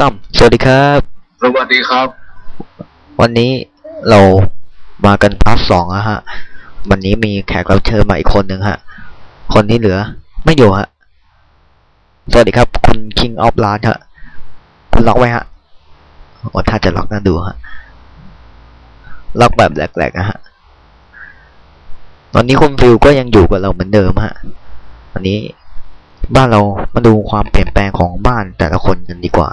ซ้ำสวัสดีครับ สวัสดีครับ วันนี้เรามากันพาร์ทสองอะฮะ วันนี้มีแขกรับเชิญมาอีกคนหนึ่งฮะ คนที่เหลือ ไม่อยู่ฮะ สวัสดีครับ คุณ King of l a n ฮะ คุณล็อกไว้ฮะโอ้ถ้าจะล็อกน่าดูฮะ ล็อกแบบแหลกๆนะฮะ ตอนนี้คุณฟิวก็ยังอยู่กับเราเหมือนเดิมฮะ วันนี้บ้านเรามาดูความเปลี่ยนแปลงของบ้านแต่ละคนกันดีกว่า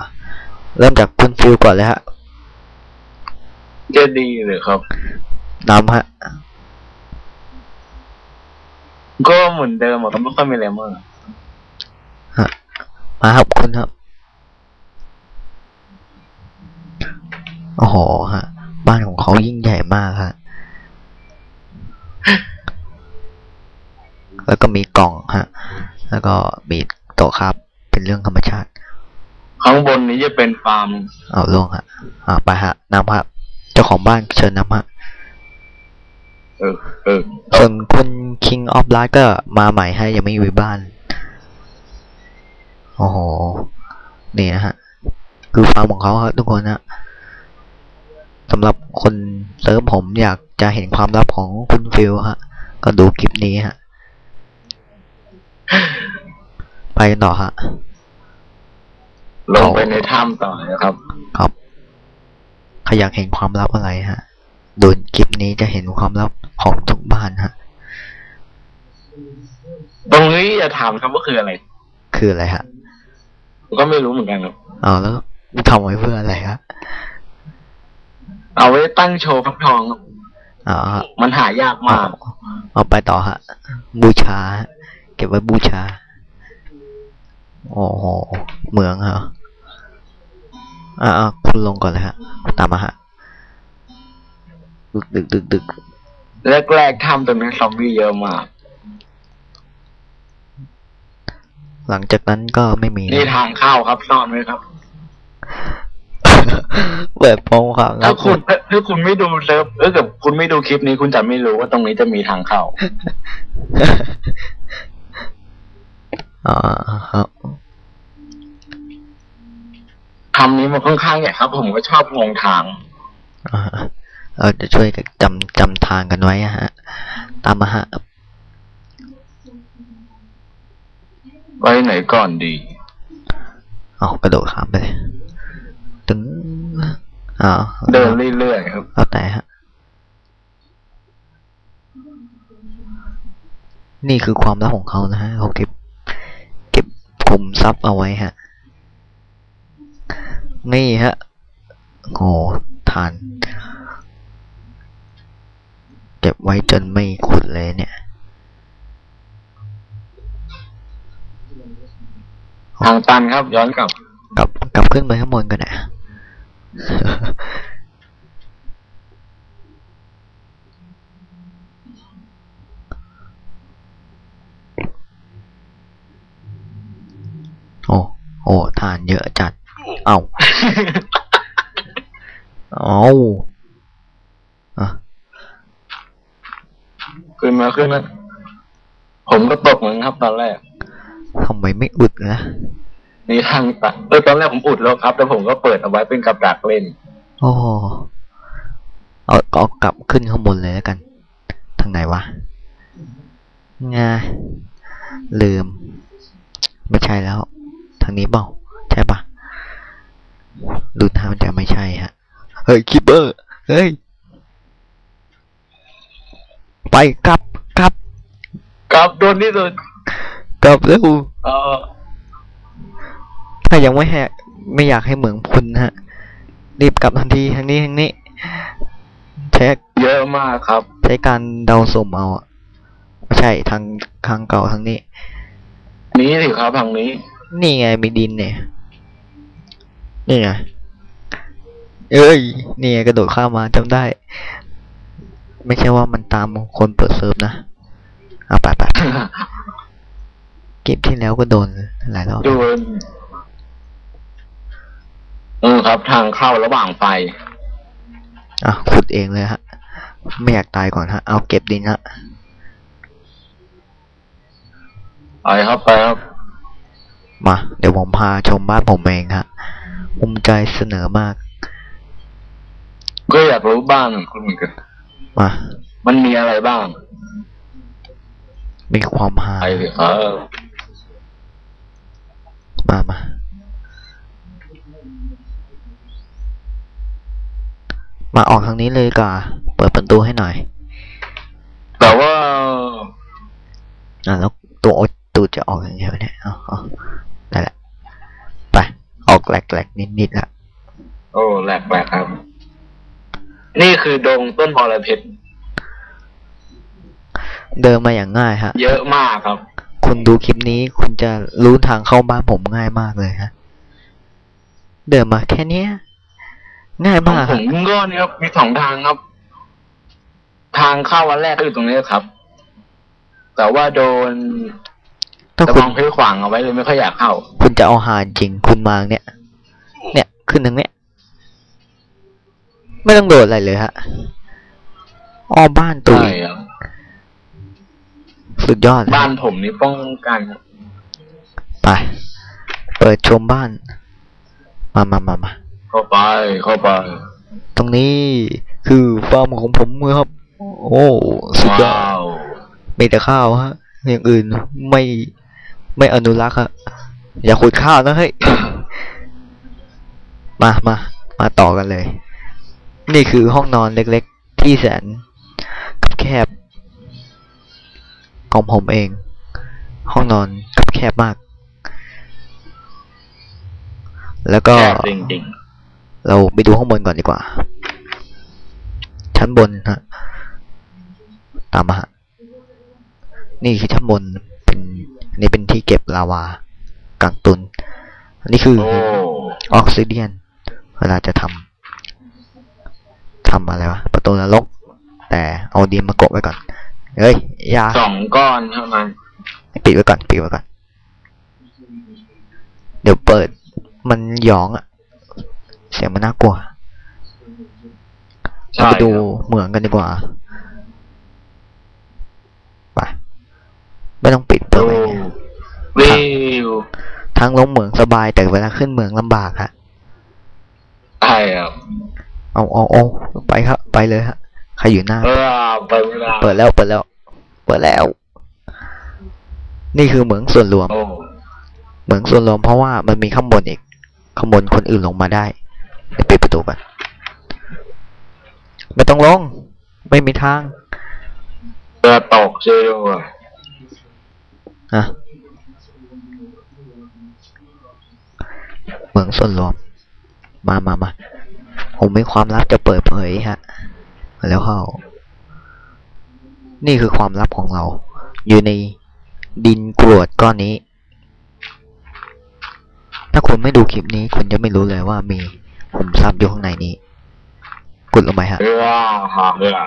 เริ่มจากคุณฟิวก่อนเลยฮะจะดีเลยครับนำฮะ ก็เหมือนเดิมอะก็ไม่ค่อยมีอะไรมากมาครับคุณครับ โอ้โหฮะ บ้านของเขายิ่งใหญ่มากฮะ แล้วก็มีกล่องฮะ แล้วก็มีโต๊ะครับ เป็นเรื่องธรรมชาติ ข้างบนนี้จะเป็นฟาร์มเอาลงฮะอ่าไปฮะนำครับเจ้าของบ้านเชิญนำฮะเออเออส่วนคุณ King of Light ก็มาใหม่ให้ยังไม่อยู่บ้าน โอ้โห นี่นะฮะ คือฟาร์มของเขาครับทุกคนนะสำหรับคนเซิร์ฟผมอยากจะเห็นความลับของคุณฟิลฮะ ก็ดูคลิปนี้ฮะ ไปกันต่อฮะ ลงไปในถ้ำต่อนะครับ ครับใครอยากเห็นความลับอะไรฮะดูคลิปนี้จะเห็นความลับของทุกบ้านฮะ ตรงนี้จะถามครับว่าคืออะไร คืออะไรฮะผมก็ไม่รู้เหมือนกันครับเอาแล้วทำไว้เพื่ออะไรฮะเอาไว้ตั้งโชว์ฟักทองครับอ๋อฮะมันหายากมาก เอาไปต่อฮะ บูชาฮะเก็บไว้บูชา โอ้โห เหมืองเหรอ อ่าคุณลงก่อนเลยฮะ ตามมาฮะ ดึกดึกดึกดึกแรกๆถ้ำตรงนี้ซอมบี้เยอะมาก หลังจากนั้นก็ไม่มีนี่ทางเข้าครับซ่อนไว้ครับ เปิดโปงครับถ้าคุณถ้าคุณไม่ดูเซิร์ฟเออกับคุณไม่ดูคลิปนี้คุณจะไม่รู้ว่าตรงนี้จะมีทางเข้า อ่าครับ ทำนี้มันค่อนข้างใหญ่ครับ ผมก็ชอบงงทางอ่าเราจะช่วยกันจำจำทางกันไว้อะฮะ ตามมาฮะไว้ไหนก่อนดีเอากระโดดข้ามไปเลยตึงอ้าวเดินเรื่อยๆครับแล้วแต่ฮะ นี่คือความลับของเขานะฮะเขาเก็บ เก็บคุมทรัพย์เอาไว้ฮะ นี่ฮะโอ้ทานเก็บไว้จนไม่ขุดเลยเนี่ยทางตันครับ ย้อนกลับ กลับกลับขึ้นไปข้างบนกันนะโอ้ โอ้ ทานเยอะจัด เอ้าเอาอะขึ้นมาขึ้นมาผมก็ตกเหมือนกันครับตอนแรกทำไมไม่อุดนะนี่ทางตันเออตอนแรกผมอุดแล้วครับแล้วผมก็เปิดเอาไว้เป็นกับดักเล่นโอ้เอาเอากลับขึ้นข้างบนเลยแล้วกัน ทางไหนวะงาลืม ไม่ใช่แล้ว ทางนี้เปล่าใช่ปะ ดูท่ามันจะไม่ใช่ฮะ เฮ้ยคิปเปอร์ เฮ้ย ไปกลับกลับครับโดนที่สุดกลับเร็วเออถ้ายังไม่แหกไม่อยากให้เหมืองพุนฮะ รีบกลับทันทีทางนี้ทางนี้ เช็คเยอะมากครับ ใช้การเดาสุ่มเอาอะไม่ใช่ทางทางเก่าทางนี้ นี้สิครับทางนี้ นี่ไงมีดินเนี่ย นี่ไงเอ้ยนี่ไงกระโดดข้ามมาจำได้ ไม่ใช่ว่ามันตามคนเปิดเซิร์ฟนะเอาไปไปไปเกมที่แล้วก็โดนหลายรอบดูเออครับทางเข้าระหว่างไฟอะขุดเองเลยฮะ ไม่อยากตายก่อนฮะ เอาเก็บดินฮะไปครับไปครับมา เดี๋ยวผมพาชมบ้านผมเองฮะ ภูมิใจเสนอมาก ก็อยากรู้บ้านของคุณเหมือนกัน มา มันมีอะไรบ้าง มีความหาไปเลยครับมามา มาออกทางนี้เลยดีกว่อนเปิดประตูให้หน่อย แต่ว่า อะแล้วตัวโอตูจะออกอย่างเดียวเนี่ยเอาเอาได้ละไป ออกแหลกๆนิดๆละโอ้แหลกแหลกครับ นี่คือดงต้นพอระเพ็ดเดินมาอย่างง่ายฮะ เยอะมากครับ คุณดูคลิปนี้คุณจะรู้ทางเข้าบ้านผมง่ายมากเลยฮะ เดินมาแค่เนี้ย ง่ายมากผฮะมก็เนี่ยครับมีสองทางครับ ทางเข้าวันแรกก็อยู่ตรงนี้ครับ แต่ว่าโดน ถ้าตะคุบณองเพชรขวางเอาไว้เลยไม่ค่อยอยากเข้า คุณจะเอาหาจริงคุณมาเนี่ย เนี่ยขึ้นทางเนี้ย ไม่ต้องโดดอะไรเลยฮะอ้อมบ้านตัวใช่เองครับสุดยอดเลยบ้านผมนี่ป้องกันครับไปเปิดชมบ้าน มามามามาเข้าไปเข้าไปตรงนี้คือฟาร์มของผมครับ โอ้ สุดยอว้าดวมีแต่ข้าวฮะ อย่างอื่นไม่ ไม่อนุรักษ์ฮะอย่าขุดข้าวนะเฮ้ยมามามาต่อกันเลย นี่คือห้องนอนเล็กๆ ที่แสนคับแคบของผมเอง ห้องนอนคับแคบมาก แล้วก็แย่จริงเราไปดูข้างบนก่อนดีกว่า ชั้นบนฮะ ตามมาฮะ นี่คือชั้นบนเป็ นอันนี้เป็นที่เก็บลาวากังตุน อันนี้คือๆโอ้ออกซิเดียน เวลาจะทำทำอะไรวะ ประตูนรก แต่เอาดินมากบไว้ก่อน เฮ้ยอยาสองก้อนเท่านั้นปิดไว้ก่อน ปิดไว้ก่อน เดี๋ยวเปิด มันหยองอะเสียงมันน่ากลัวเราใช่ไปดูครับเหมืองกันดีกว่า ไป ไม่ต้องปิดเปิด โอ้ ไว้เนี่ย วิ วทางลงเหมืองสบายแต่เวลาขึ้นเหมืองลำบากฮะใช่ครับเอาเอาเอาไปครับ ไปเลยฮะใครอยู่หน้า เออไปเวลาเปิดแล้วเปิดแล้ว เปิดแล้ว นี่คือเหมืองส่วนรวม โอ้เหมืองส่วนรวมเพราะว่ามันมีข้างบนอีกข้างบนคนอื่นลงมาได้เดี๋ยวปิดประตูก่อนไม่ต้องลง ไม่มีทาง เรือตกช่วยด้วยอะเห มืองส่วนรวม มามามาผมมีความลับจะเปิดเผยฮะ แล้วเข้า นี่คือความลับของเรา อยู่ในดินกรวดก้อนนี้ ถ้าคุณไม่ดูคลิปนี้ คุณจะไม่รู้เลยว่ามีผมทรัพย์อยู่ข้างในนี้ กดลงไปฮะเรือหาเรือ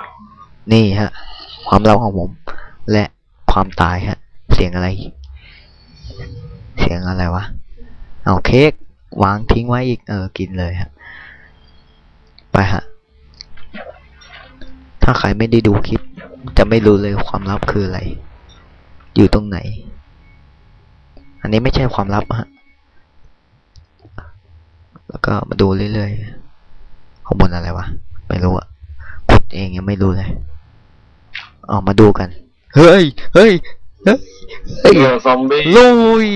นี่ฮะ ความลับของผม และความตายฮะ เสียงอะไร เสียงอะไรวะ เอาเค้ก วางทิ้งไว้อีกเออกินเลยฮะไปฮะถ้าใครไม่ได้ดูคลิป จะไม่รู้เลยความลับคืออะไร อยู่ตรงไหน อันนี้ไม่ใช่ความลับฮะแล้วก็มาดูเรื่อยๆข้างบนอะไรวะไม่รู้อะกดเองยังไม่รู้เลยเอามาดูกัน เฮ้ยเฮ้ยเฮ้ยเฮ้ยเรือซอมบี้ลุย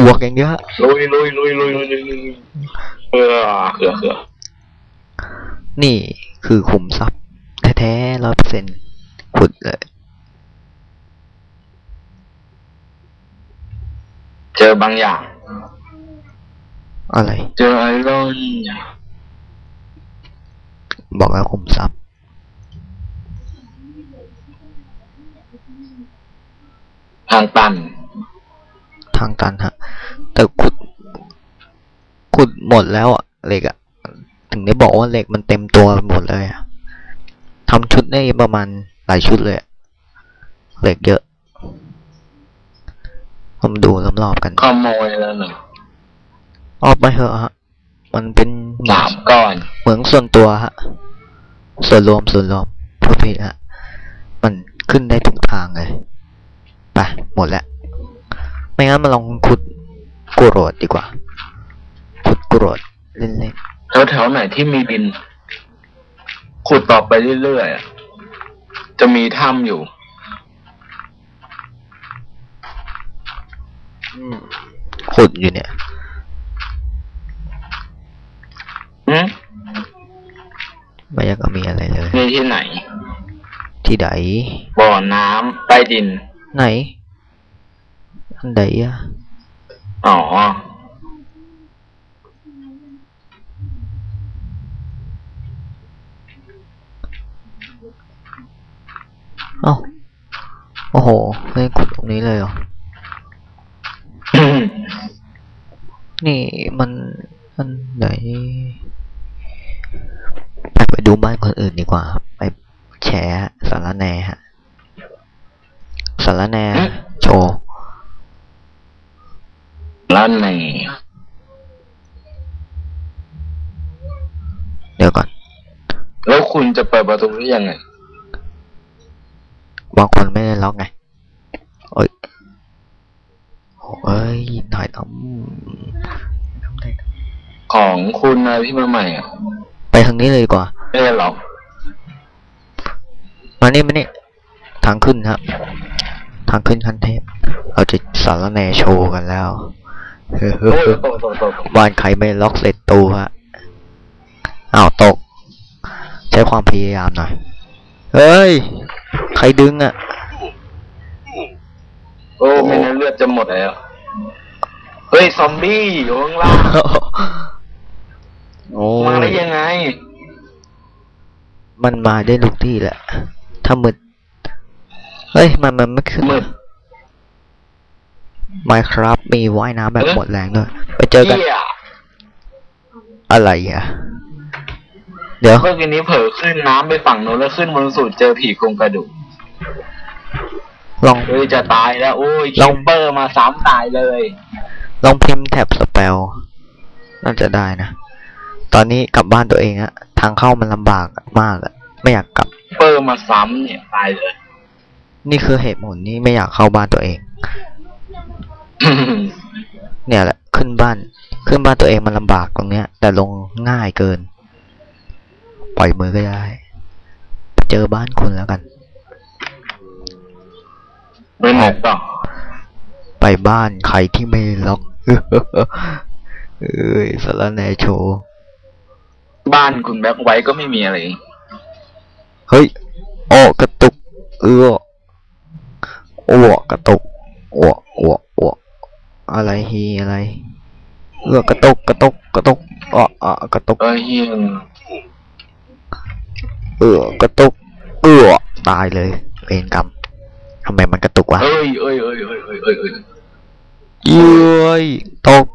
บวกอย่างเดียวฮะลุยลุยลุยลุยลุยลุยลุยเรือเขือเขือนี่คือขุมทรัพย์แท้ๆร้อยเปอร์เซ็นต์ขุดเลยเจอบางอย่าง อะไร เจอไอรอนบอกแล้วขุมทรัพย์ทางตัน ทางตันฮะ แต่ขุด ขุดหมดแล้วอะเหล็กอะถึงได้บอกว่าเหล็กมันเต็มตัวไปหมดเลยอะทำชุดได้ประมาณหลายชุดเลยอะเหล็กเยอะเรามาดูรอบๆกันขโมยแล้วเหรอออกไปเถอะฮะ มันเป็นเหมือสางมก้อน เหมืองส่วนตัวฮะ ส่วนรวมส่วนรวมพูดผิดฮะ มันขึ้นได้ทุกทางเลย ไป หมดแล้ว ไม่งั้นมาลองขุดกรวดดีกว่า ขุดกรวดเล่นเล่นแถวแถวๆไหนที่มีดิน ขุดต่อไปเรื่อยๆอะจะมีถ้ำอยู่อืมขุดอยู่เนี่ยอืมไม่อยากจะมีอะไรเลยมีที่ไหน ที่ไหนบ่อน้ำใต้ดิน ไหน อันใดอะอ๋อเอ้าโอ้โหให้ขุดตรงนี้เลยเหรอนี่มันอันไหนไปไปดูบ้านคนอื่นดีกว่าไปแชร์สารแหนฮะสารแหน อืม โชว์ แล้วในเดี๋ยวก่อน แล้วคุณจะเปิดประตูได้ยังไงบางคนไม่ได้ล็อกไงโอ้ยโอ้ยหน่อยต้องของคุณอะไรที่มาใหม่อะ ไปทางนี้เลยดีกว่า ไม่ได้หรอกมานี่มานี่ทางขึ้นครับ ทางขึ้นขั้นเทพ เราจะสารแหนโชว์กันแล้ว โอ้ยตกตกตกตกบ้านใครไม่ล็อกเสร็จตูฮะอ้าวตก ใช้ความพยายามหน่อย เฮ้ย ใครดึงอะโอ้ไม่นั้นเลือดจะหมดแล้ว เฮ้ย ซอมบี้อยู่ข้างล่างโอ้มาได้ยยังไง มันมาได้ทุกที่แหละ ถ้ามืด เฮ้ย มันมันไม่ขึ้นมืด ไมครับมีว่ายน้ำแบบเอ๊ะหมดแรงด้วย ไปเจอกันเหี้ยอะไรอะ เดี๋ยวเมื่อกี้นี้เผลอขึ้นน้ำไปฝั่งโน้นแล้วขึ้นบนสุดเจอผีโครงกระดูกลองเฮ้ยจะตายแล้วโอ้ยลคิองปเปอร์มาซ้ำตายเลย ลองพิมพ์แท็บสเปลน่าจะได้นะ ตอนนี้กลับบ้านตัวเองอะทางเข้ามันลำบากมากอะไม่อยากกลับคิปเปอร์มาซ้ำเนี่ยตายเลย นี่คือเหตุผลนี่ไม่อยากเข้าบ้านตัวเอง เนี่ยแหละ ขึ้นบ้าน ขึ้นบ้านตัวเองมันลำบากตรงเนี้ย แต่ลงง่ายเกิน ปล่อยมือก็ได้ไปเจอบ้านคุณแล้วกันไปไหนต่อไปบ้านใครที่ไม่ล็อกเอ้ยสารแหนโชว์บ้านคุณแบ็คไว้ก็ไม่มีอะไร เฮ้ยโอ้กระตุก เออโอ้กระตุกโอ้โอ้โอ้อะไรฮีอะไรเออกระตุกกระตุกกระตุกอะอะกระตุกเออเฮียเออกระตุก เออตายเลยเวรกรรมทำไมมันกระตุกวะเอ้ยเอ้ยเอ้ยเอ้ยเอ้ยเอ้ยเอ้ยเย้ยตก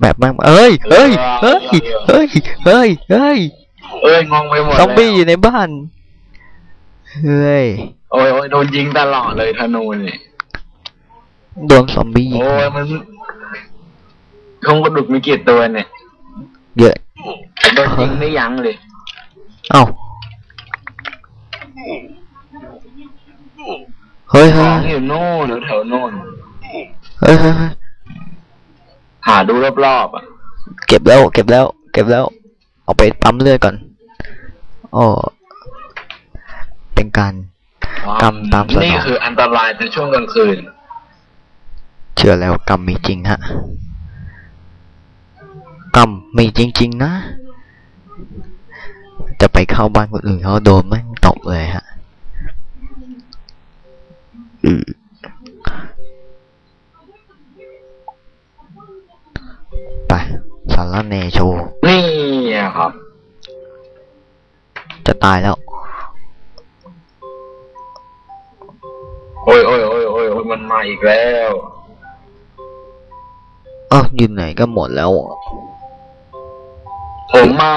แบบแม่งเอ้ยเอ้ยเอ้ยเอ้ยเอ้ยเอ้ยเอ้ยงงไปหมดซอมบี้อแล้วยู่ในบ้านเฮ้ยโอ้ยโอ้ยโดนยิงตลอดเลยธนูนี่ โดนซอมบี้ยิงโอ้ยมันโครงกระดูกมีกี่ตัวเนี่ยเยอะ โดนยิงไม่ยั้งเลย เอ้า เฮ้ยขเฮ้อยงอยู่โน่นแถวๆโน่นเฮ้ยเฮ้ยเฮ้ยหาดูรอบๆอะเก็บแล้ว เก็บแล้ว เก็บแล้ว เอาไปปั๊มเลือดก่อนโอ้เป็นการกรรมตามสนอง นี่คืออันตรายในช่วงกลางคืน เชื่อแล้วกรรมมีจริงฮะกรรมมีจริง ๆ นะ จะไปเข้าบ้านคนอื่นเขาโดนแม่งตบเลยฮะอือไปสารเนโชว์นี่อะครับ จะตายแล้ว โอ้ยโอ้ยโอ้ยโอ้ยโอ้ยมันมาอีกแล้ว ยืนไหนก็หมดแล้ว ผมมา